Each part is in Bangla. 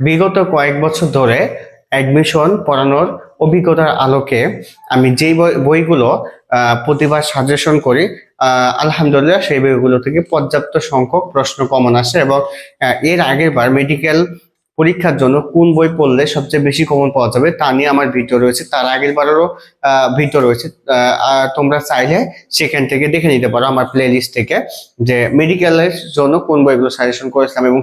বিগত কয়েক বছর ধরে অ্যাডমিশন পড়ানোর অভিজ্ঞতার আলোকে আমি যেই বই- বইগুলো প্রতিবার সাজেশন করি আলহামদুলিল্লাহ সেই বইগুলো থেকে পর্যাপ্ত সংখ্যক প্রশ্ন কমন আসে এবং এর আগের বার মেডিকেল পরীক্ষার জন্য কোন বই পড়লে সবচেয়ে বেশি কমন পাওয়া যাবে, তা নিয়ে আমার ভিডিও রয়েছে। তার আগের বারেরও ভিডিও রয়েছে। তোমরা চাইলে সেখান থেকে দেখে নিতে পারো আমার প্লে লিস্ট থেকে যে মেডিকেলের জন্য কোন বইগুলো সাজেশন করেছিলাম এবং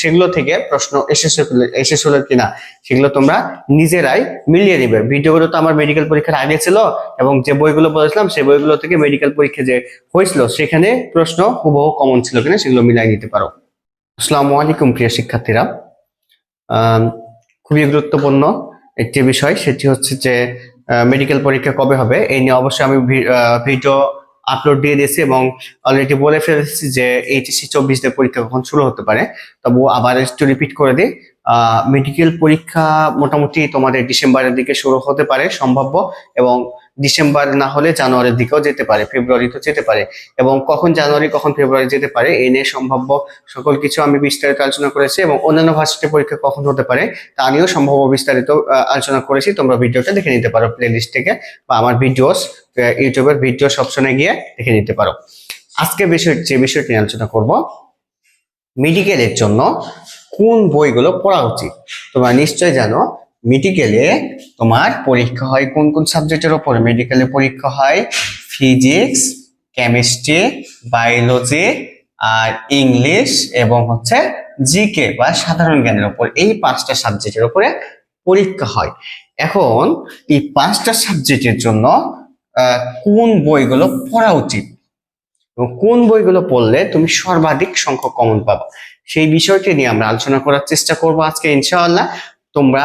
সেগুলো থেকে প্রশ্ন এসেছে এসেছিল কিনা, সেগুলো তোমরা নিজেরাই মিলিয়ে নিবে। ভিডিওগুলো তো আমার মেডিকেল পরীক্ষার আগে ছিল এবং যে বইগুলো বলেছিলাম সেই বইগুলো থেকে মেডিকেল পরীক্ষা যে হয়েছিল, সেখানে প্রশ্ন হুবহু কমন ছিল কিনা সেগুলো মিলাই নিতে পারো। আসসালামু আলাইকুম প্রিয় শিক্ষার্থীরা। খুবই গুরুত্বপূর্ণ একটি বিষয়, সেটি হচ্ছে যে মেডিকেল পরীক্ষা কবে হবে? এই নিয়ে অবশ্যই আমি ভিডিও আপলোড দিয়ে দিয়েছি এবং অলরেডি বলে ফেলেছি যে এইচএসসি চব্বিশদের পরীক্ষা কখন শুরু হতে পারে। তবু আবার একটু রিপিট করে দিই। মেডিকেল পরীক্ষা মোটামুটি তোমাদের ডিসেম্বরের দিকে শুরু হতে পারে, সম্ভাব্য এবং ডিসেম্বর না হলে জানুয়ারির দিকেও যেতে পারে ফেব্রুয়ারিতে যেতে পারে এবং কখন জানুয়ারি, কখন ফেব্রুয়ারি যেতে পারে এ নিয়ে সম্ভাব্য সকল কিছু আমি বিস্তারিত আলোচনা করেছি এবং অন্যান্য ভার্সিটি পরীক্ষা কখন হতে পারে তা নিয়েও সম্ভাব্য বিস্তারিত আলোচনা করেছি। তোমরা ভিডিওটা দেখে নিতে পারো প্লে লিস্ট থেকে বা আমার ভিডিওস ইউটিউবের ভিডিও অপশনে গিয়ে দেখে নিতে পারো। আজকে বিষয়, যে বিষয়টি নিয়ে আলোচনা করব মেডিকেলের জন্য কোন বইগুলো পড়া উচিত? তোমরা নিশ্চয় জানো মেডিকেলে তোমার পরীক্ষা হয় কোন কোন সাবজেক্টের উপরে মেডিকেলে পরীক্ষা হয় ফিজিক্স কেমিস্ট্রি বায়োলজি আর ইংলিশ এবং হচ্ছে জিকে বা সাধারণ জ্ঞানের উপর এই পাঁচটা সাবজেক্টের উপরে পরীক্ষা হয়। এখন এই পাঁচটা সাবজেক্টের জন্য কোন বইগুলো পড়া উচিত? এবং কোন বইগুলো পড়লে তুমি সর্বাধিক সংখ্যক কমন পাবে? সেই বিষয়টি নিয়ে আমরা আলোচনা করার চেষ্টা করব আজকে, ইনশাআল্লাহ। তোমরা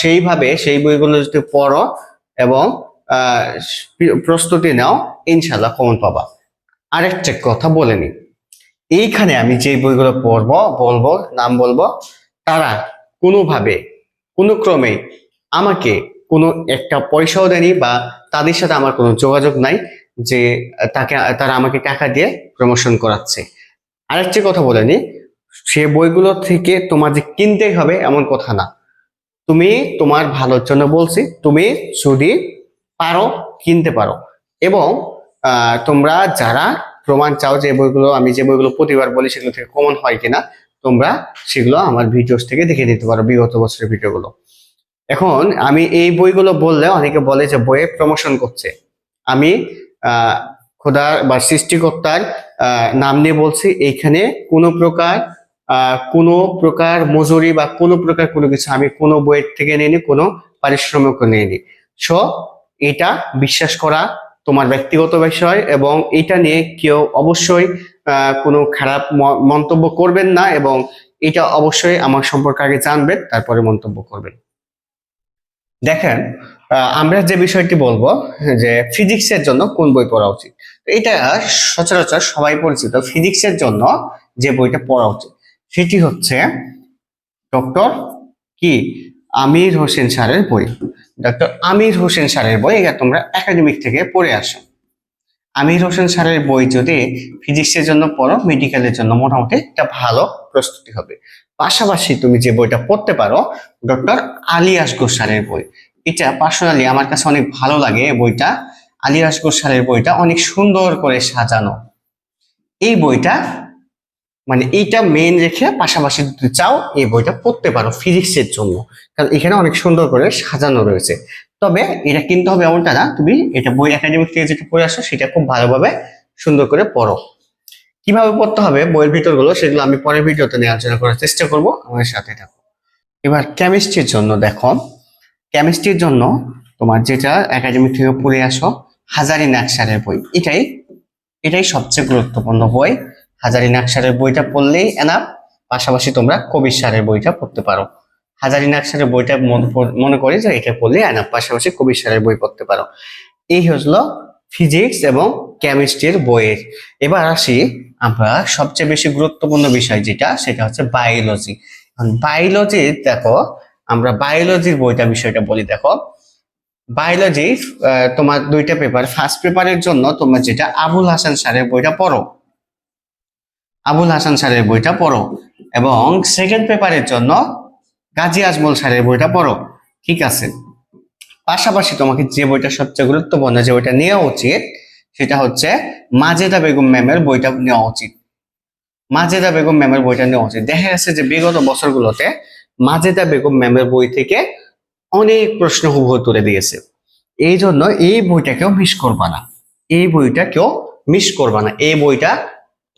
সেইভাবে সেই বইগুলো যদি পড়ো এবং প্রস্তুতি নাও, ইনশাআল্লাহ কমন পাবা। আরেকটা কথা বলে নি। এইখানে আমি যে বইগুলো পড়ব, বলব, নাম বলব, তারা কোনোভাবে কোনো ক্রমে আমাকে কোনো একটা পয়সাও দেয়নি বা তাদের সাথে আমার কোনো যোগাযোগ নাই যে তাকে, তারা আমাকে টাকা দিয়ে প্রমোশন করাচ্ছে। আরেকটি কথা বলে নি, সে বইগুলো থেকে তোমার যে কিনতেই হবে এমন কথা না। তুমি তোমার ভালোর জন্য বলছি, তুমি যদি পারো, কিনতে পারো। এবং তোমরা যারা প্রমাণ চাও যে বইগুলো, আমি যে বইগুলো প্রতিবার বলি সেগুলো থেকে কমন হয় কিনা, তোমরা সেগুলো আমার ভিডিওস থেকে দেখে নিতে পারো বিগত বছরের ভিডিওগুলো এখন আমি এই বইগুলো বললে অনেকে বলে যে বইয়ে প্রমোশন করছে। আমি আহ খোদার বা সৃষ্টিকর্তার নাম নিয়ে বলছি, এইখানে কোনো প্রকার কোনো প্রকার মজুরি বা কোনো প্রকার কোনো কিছু আমি কোনো বইয়ের থেকে নিইনি, কোনো পারিশ্রমিক নিইনি। সো এটা বিশ্বাস করা তোমার ব্যক্তিগত বিষয় এবং এটা নিয়ে কেউ অবশ্যই কোনো খারাপ মন্তব্য করবেন না এবং এটা অবশ্যই আমার সম্পর্কে আগে জানবেন, তারপরে মন্তব্য করবেন। দেখেন আমরা যে বিষয়টি বলব, যে ফিজিক্সের জন্য কোন বই পড়া উচিত? এটা সচরাচর সবাই পরিচিত ফিজিক্সের জন্য যে বইটা পড়া উচিত। সেটি হচ্ছে ডক্টর কি? আমির হোসেন স্যারের বই। ডক্টর আমির হোসেন স্যারের বই, এটা তোমরা একাডেমিক থেকে পড়ে আসো। আমির হোসেন স্যারের বই যদি ফিজিক্সের জন্য পড়ো মেডিকেলের জন্য মোটামুটি একটা ভালো প্রস্তুতি হবে। পাশাপাশি তুমি যে বইটা পড়তে পারো, ডক্টর আলী আসগর স্যারের বই। এটা পার্সোনালি আমার কাছে অনেক ভালো লাগে বইটা। আলী আসগর স্যারের বইটা অনেক সুন্দর করে সাজানো। এই বইটা মানে এইটা মেন রেখে পাশাপাশি যদি চাও এই বইটা পড়তে পারো ফিজিক্সের জন্য। কারণ এখানে অনেক সুন্দর করে সাজানো রয়েছে। তবে এটা কিনতে হবে এমনটা না, তুমি এটা বই একাডেমিক থেকে যেটা পড়ে আসো সেটা খুব ভালোভাবে সুন্দর করে পড়ো। কীভাবে পড়তে হবে বইয়ের ভিতরগুলো সেগুলো আমি পরের ভিডিওতে নিয়ে আলোচনা করার চেষ্টা করব। আমার সাথে থাকো। এবার কেমিস্ট্রির জন্য দেখো। কেমিস্ট্রির জন্য তোমার যেটা একাডেমিক থেকে পড়ে আসো হাজারি নাকসারের বই। এটাই এটাই সবচেয়ে গুরুত্বপূর্ণ বই। হাজারি নাকসারের বইটা পড়লেই এনাফ, পাশাপাশি তোমরা কবির সারের বইটা পড়তে পারো। হাজারি নাকসারের বইটা মনে করি যে এটা পড়লে এনাফ, পাশাপাশি কবির সারের বই পড়তে পারো। এই হলো ফিজিক্স এবং কেমিস্ট্রির বইয়ের। এবার আসি আমরা সবচেয়ে বেশি গুরুত্বপূর্ণ বিষয় যেটা, সেটা হচ্ছে বায়োলজি। বায়োলজি, দেখো, আমরা বায়োলজির বইটা বিষয়টা বলি, দেখো। বায়োলজি তোমার দুইটা পেপার, ফার্স্ট পেপারের জন্য তোমরা যেটা আবুল হাসান স্যারের বইটা পড়ো। আবুল হাসান স্যারের বইটা পড়ো এবং সেকেন্ড পেপারের জন্য গাজী আজমল স্যারের বইটা পড়ো। ঠিক আছে? পাশাপাশি তোমাকে যে বইটা সবচেয়ে গুরুত্বপূর্ণ, যে বইটা নেওয়া উচিত, সেটা হচ্ছে মাজেদা বেগম ম্যামের বইটা নেওয়া উচিত। মাজেদা বেগম ম্যামের বইটা নেওয়া উচিত। দেখা গেছে যে বিগত বছরগুলোতে মাজেদা বেগম ম্যামের বই থেকে অনেক প্রশ্ন হুবহু তুলে দিয়েছে। এই জন্য এই বইটাকেও মিস করবা না। এই বইটা কেউ মিস করবা না। এই বইটা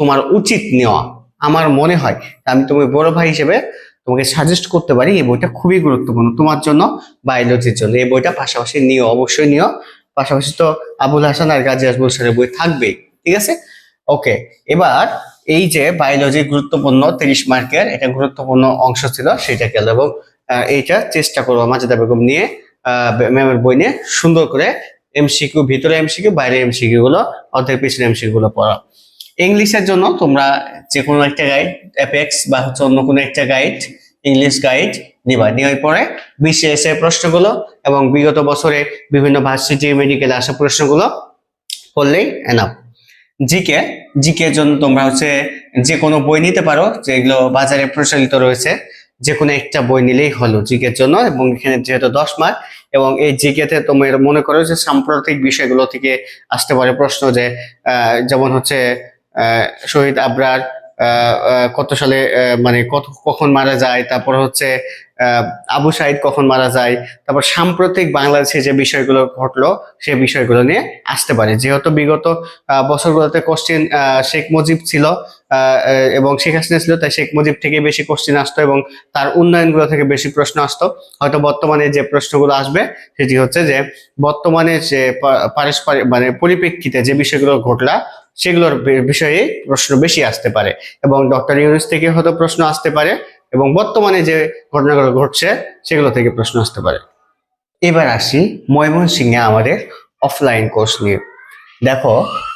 তোমার উচিত নেওয়া। আমার মনে হয় আমি তুমি বড় ভাই হিসেবে তোমাকে সাজেস্ট করতে পারি, এই বইটা খুবই গুরুত্বপূর্ণ তোমার জন্য বায়োলজির জন্য। এই বইটা পাশাপাশি নিও, অবশ্যই নিও। পাশাপাশি তো আবুল হাসান আর গাজী আজমল স্যারের বই থাকবেই, ঠিক আছে? ওকে এবার এই যে বায়োলজি গুরুত্বপূর্ণ তিরিশ মার্কের এটা গুরুত্বপূর্ণ অংশ ছিল, সেটা গেল এবং এইটা চেষ্টা করব মাজেদা বেগম নিয়ে ম্যামের বই নিয়ে সুন্দর করে এমসিকিউ ভিতরে এমসিকিউ বাইরে এমসিকিউ গুলো, অর্ধেক পিছনে এমসিকিউ গুলো পড়া। ইংলিশের জন্য তোমরা যে কোনো একটা গাইড অ্যাপেক্স বা হচ্ছে অন্য কোনো একটা গাইড ইংলিশ গাইড নিবা। নেওয়ার পরে বিসিএস এর প্রশ্নগুলো এবং বিগত বছরে বিভিন্ন ভার্সিটি মেডিকেলে আসা প্রশ্নগুলো করলেই এনাফ জিকে জিকে জন্য তোমরা হচ্ছে যে কোনো বই নিতে পারো, যেগুলো বাজারে প্রচলিত রয়েছে যে কোনো একটা বই নিলেই হলো জিকের জন্য এবং এখানে যেহেতু দশ মার্ক এবং এই জিকেতে তোমার মনে করো যে সাম্প্রতিক বিষয়গুলো থেকে আসতে পারে প্রশ্ন যে যেমন হচ্ছে শহীদ আবরার কত সালে মানে কত, কখন মারা যায়, তারপর হচ্ছে আবু সাইদ কখন মারা যায়, তারপর সাম্প্রতিক বাংলাদেশে যে বিষয়গুলো ঘটলো, সে বিষয়গুলো নিয়ে আসতে পারে। যেহেতু বিগত বছরগুলোতে কোশ্চেন শেখ মুজিব ছিল এবং শেখ হাসিনা ছিল, তাই শেখ মুজিব থেকে বেশি কোশ্চেন আসতো এবং তার উন্নয়নগুলো থেকে বেশি প্রশ্ন আসতো। হয়তো বর্তমানে যে প্রশ্নগুলো আসবে, সেটি হচ্ছে যে, বর্তমানে যে পারস্পরিক মানে পরিপ্রেক্ষিতে যে বিষয়গুলো ঘটলা সেগুলোর বিষয়ে প্রশ্ন বেশি আসতে পারে এবং ডক্টর ইউনুস থেকে হয়তো প্রশ্ন আসতে পারে এবং বর্তমানে যে ঘটনাগুলো ঘটছে সেগুলো থেকে প্রশ্ন আসতে পারে। এবার আসি ময়মনসিংহে আমাদের অফলাইন কোর্স নিয়ে। দেখো,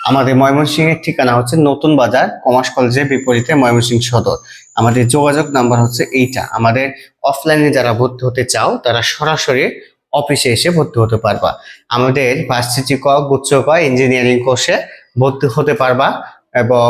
আমাদের ময়মনসিংহের ঠিকানা হচ্ছে নতুন বাজার কমার্স কলেজের বিপরীতে ময়মনসিংহ সদর। আমাদের যোগাযোগ নাম্বার হচ্ছে এইটা। আমাদের অফলাইনে যারা ভর্তি হতে চাও, তারা সরাসরি অফিসে এসে ভর্তি হতে পারবা। আমাদের ভার্সিটি ক, গুচ্ছ ক ইঞ্জিনিয়ারিং কোর্সে ভর্তি হতে পারবা এবং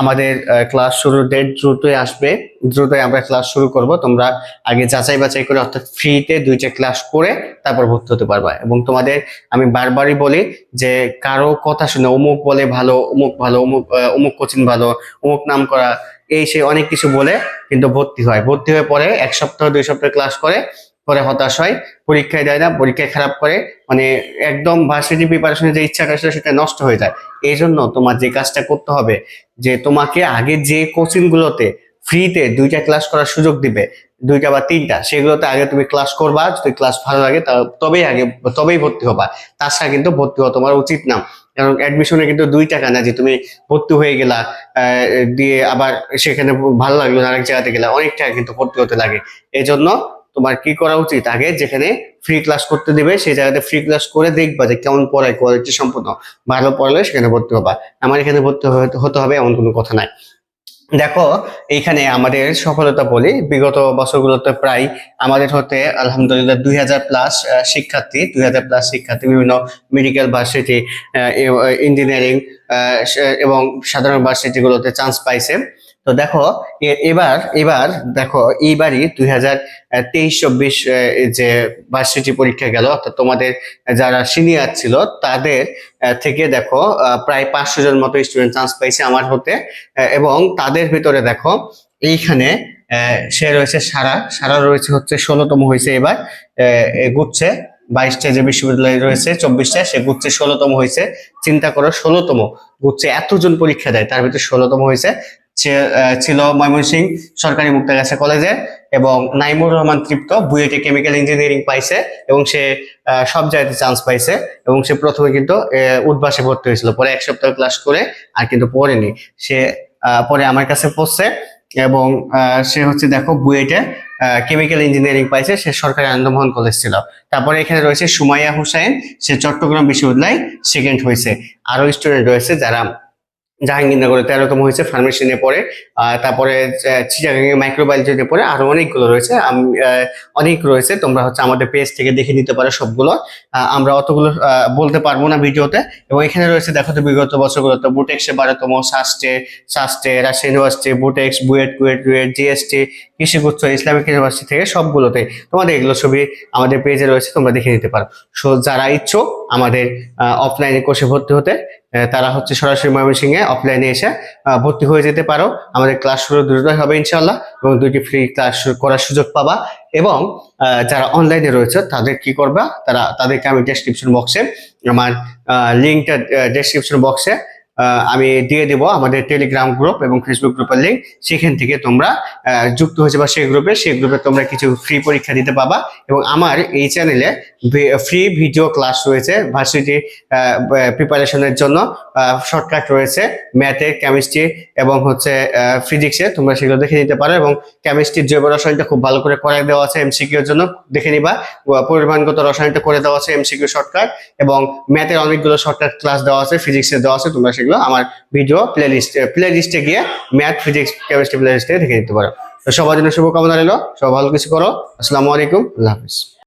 আমাদের ক্লাস শুরুর ডেট দ্রুতই আসবে। দ্রুতই আমরা ক্লাস শুরু করব। তোমরা আগে যাচাই বাছাই করে, অর্থাৎ ফ্রিতে দুইটা ক্লাস করে তারপর ভর্তি হতে পারবা। এবং তোমাদের, আমি বারবারই বলি যে কারও কথা শুনে অমুক বলে ভালো, অমুক ভালো, অমুক অমুক কোচিং ভালো, অমুক নাম করা এই সে অনেক কিছু বলে কিন্তু ভর্তি হয়। ভর্তি হয়ে পরে এক সপ্তাহ, দুই সপ্তাহ ক্লাস করে, পরে হতাশ হয়, পরীক্ষায় দেয় না, পরীক্ষায় খারাপ করে মানে একদম ভার্সিটি প্রিপারেশনের যে ইচ্ছা ছিল সেটা নষ্ট হয়ে যায়। এই জন্য তোমার যে কাজটা করতে হবে, যে তোমাকে আগে যে কোচিং গুলোতে ফ্রিতে দুইটা ক্লাস করার সুযোগ দিবে, দুইটা বা তিনটা, সেগুলোতে আগে তুমি ক্লাস করবা, যদি ক্লাস ভালো লাগে তবেই আগে, তবেই ভর্তি হবা। তাছাড়া কিন্তু ভর্তি হওয়া তোমার উচিত না। কারণ অ্যাডমিশনে কিন্তু দুই টাকা না যে তুমি ভর্তি হয়ে গেলা দিয়ে আবার সেখানে ভালো লাগল আরেক জায়গাতে গেলা, অনেক টাকা কিন্তু ভর্তি হতে লাগে। এই জন্য তোমার কি করা উচিত? আগে যেখানে ফ্রি ক্লাস করতে দিবে, সেই জায়গাতে ফ্রি ক্লাস করে দেখবা যে কেমন পড়ায় কোয়ালিটি সম্পূর্ণ ভালো পড়ালে সেখানে ভর্তি হবা। আমার এখানে ভর্তি হতে- হবে এমন কোনো কথা নাই। দেখো, এইখানে আমাদের সফলতা বলি, বিগত বছরগুলোতে প্রায় আমাদের হতে আলহামদুলিল্লাহ দুই হাজার প্লাস শিক্ষার্থী, দুই হাজার প্লাস শিক্ষার্থী, বিভিন্ন মেডিকেল ভার্সিটি ইঞ্জিনিয়ারিং এবং সাধারণ ভার্সিটিগুলোতে চান্স পাইছে। তো দেখো এবার এবার দেখো, এইবারই দুই হাজার তেইশ চব্বিশ যে ভার্সিটি পরীক্ষা গেল, অর্থাৎ তোমাদের যারা সিনিয়র ছিল, তাদের থেকে দেখো প্রায় পাঁচশো জন মতো স্টুডেন্ট চান্স পাইছে আমার হতে এবং তাদের ভিতরে দেখো, এইখানে সে রয়েছে সারা সারা রয়েছে হচ্ছে ষোলোতম হয়েছে এবার গুচ্ছে বাইশটা যে বিশ্ববিদ্যালয় রয়েছে, চব্বিশটা, সে গুচ্ছে ষোলোতম হয়েছে, চিন্তা করো ষোলোতম গুচ্ছে এতজন পরীক্ষা দেয়, তার ভিতরে ষোলোতম হয়েছে ছিল ময়মনসিংহ সরকারি মুক্তাগাছা কলেজে এবং নাইমুর রহমান তৃপ্ত বুয়েটে কেমিক্যাল ইঞ্জিনিয়ারিং পাইছে এবং সে সব জায়গাতে চান্স পাইছে এবং সে প্রথমে কিন্তু উদ্বাসে ভর্তি হয়েছিল। পরে এক সপ্তাহ ক্লাস করে আর কিন্তু পড়েনি। সে পরে আমার কাছে পড়ছে এবং সে হচ্ছে দেখো বুয়েটে কেমিক্যাল ইঞ্জিনিয়ারিং পাইছে, সে সরকারি আনন্দমোহন কলেজ ছিল। তারপরে এখানে রয়েছে সুমাইয়া হুসাইন, সে চট্টগ্রাম বিশ্ববিদ্যালয় সেকেন্ড হয়েছে। আরও স্টুডেন্ট রয়েছে যারা জাহাঙ্গীরনগরে তেরোতম হয়েছে ফার্মেসি নিয়ে পড়ে তারপরে মাইক্রোবায়োলজি নিয়ে পড়ে। আরও অনেকগুলো রয়েছে। অনেক রয়েছে। তোমরা হচ্ছে আমাদের পেজ থেকে দেখে নিতে পারো সবগুলো। আমরা অতগুলো বলতে পারব না ভিডিওতে। এবং এখানে রয়েছে, দেখো তো বিগত বছরগুলোতে বুটেক্সে বারোতম সাস্টে সাস্টে Rajshahi university BUTEX BUET KUET KUET GST কৃষিগুচ্ছ Islamic university থেকে সবগুলোতে তোমাদের এগুলো ছবি আমাদের পেজে রয়েছে, তোমরা দেখে নিতে পারো। সো যারা ইচ্ছুক আমাদের অফলাইনে কোর্সে ভর্তি হতে তারা হচ্ছে সরাসরি ময়মনসিংহে অফলাইনে এসে ভর্তি হয়ে যেতে পারো। আমাদের ক্লাস শুরু দুটোই হবে ইনশাল্লাহ এবং দুটি ফ্রি ক্লাস করার সুযোগ পাবা এবং যারা অনলাইনে রয়েছে তাদের কি করবা? তারা, তাদেরকে আমি ডেসক্রিপশন বক্সে আমার লিঙ্কটা ডেসক্রিপশন বক্সে আমি দিয়ে দেব আমাদের টেলিগ্রাম গ্রুপ এবং ফেসবুক গ্রুপের লিঙ্ক সেখান থেকে তোমরা যুক্ত হয়ে যাবা সেই গ্রুপে সেই গ্রুপে তোমরা কিছু ফ্রি পরীক্ষা দিতে পাবা এবং আমার এই চ্যানেলে ফ্রি ভিডিও ক্লাস রয়েছে ভার্সিটি প্রিপারেশনের জন্য শর্টকাট রয়েছে ম্যাথে কেমিস্ট্রি এবং হচ্ছে ফিজিক্সে তোমরা সেগুলো দেখে নিতে পারো এবং কেমিস্ট্রির জৈব রসায়নটা খুব ভালো করে করে দেওয়া আছে এমসিকিউর জন্য, দেখে নিবা। পরিমাণগত রসায়নটা করে দেওয়া আছে এমসিকিউ শর্টকাট এবং ম্যাথের অনেকগুলো শর্টকাট ক্লাস দেওয়া আছে ফিজিক্সের দেওয়া আছে, তোমরা সেগুলো আমার ভিডিও প্লে লিস্টে প্লে লিস্টে গিয়ে ম্যাথ ফিজিক্স কেমিস্ট্রি প্লে লিস্টে দেখে নিতে পারো। তো সবার জন্য শুভকামনা রইল। সব ভালো কিছু করো। আসসালামু আলাইকুম। আল্লাহ হাফিজ।